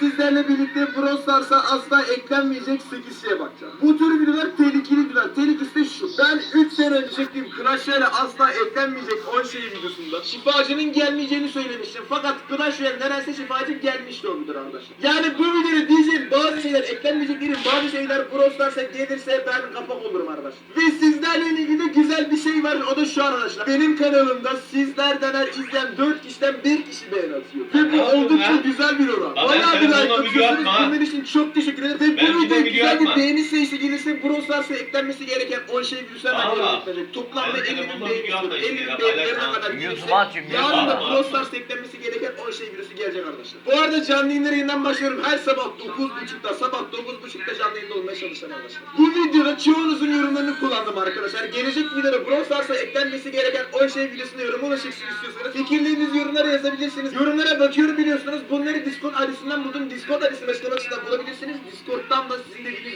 sizlerle birlikte Brawl Stars'a asla eklenmeyecek 8 şeye bakacağım. Bu tür videolar tehlikeli videolar. Tehlikesi de şu. Ben 3 sene önce çektiğim Clash Royale asla eklenmeyecek 10 şey videosunda şifacının gelmeyeceğini söylemiştim. Fakat Clash Royale nedense şifacı gelmişti o videoda arkadaşlar. Yani bu videoda diyeceğim bazı şeyler eklenmeyecek değil, bazı şeyler Brawl Stars'a gelirse ben kapak olurum arkadaşlar. Ve sizlerle şey var o da şu arkadaşlar. Benim kanalımda sizlerden her izleyen 4 kişiden 1 kişi beğeni atıyor. Ve bu oldukça lan? güzel bir oran. Bayağı bir like telefonla video atıyorsunuz. atma. Bunun için çok teşekkür ederim. Ve Ben bu de videoya video güzel bir atma. beğeni sayısı gelirse Brawl Stars'a eklenmesi gereken 10 şey Valla. yayınlanacak. Toplamda Ben 50 bin telefonla beğeni video istiyorum. atma 50 işte bin ya, beğenilerine paylaşma. kadar gelirse YouTube'a atayım, yarın da YouTube'a. Brawl eklenmesi gereken 10 şey videosu gelecek arkadaşlar. Bu arada canlı yayınlara yeniden başlıyorum. Her sabah 9.30'da sabah 9.30'da canlı yayında olmaya çalışacağım arkadaşlar. Bu videoda çoğunuzun yorumlarını kullandım arkadaşlar. Gelecek videoda Brawl Stars'a eklenmesi gereken 10 şey videosuna yorum ulaşıksın istiyorsanız fikirlerinizi yorumlara yazabilirsiniz. Yorumlara bakıyorum biliyorsunuz. Bunları Discord adresinden buldum. Discord adresini açıklama kısmında bulabilirsiniz. Discord'dan da sizin dediğiniz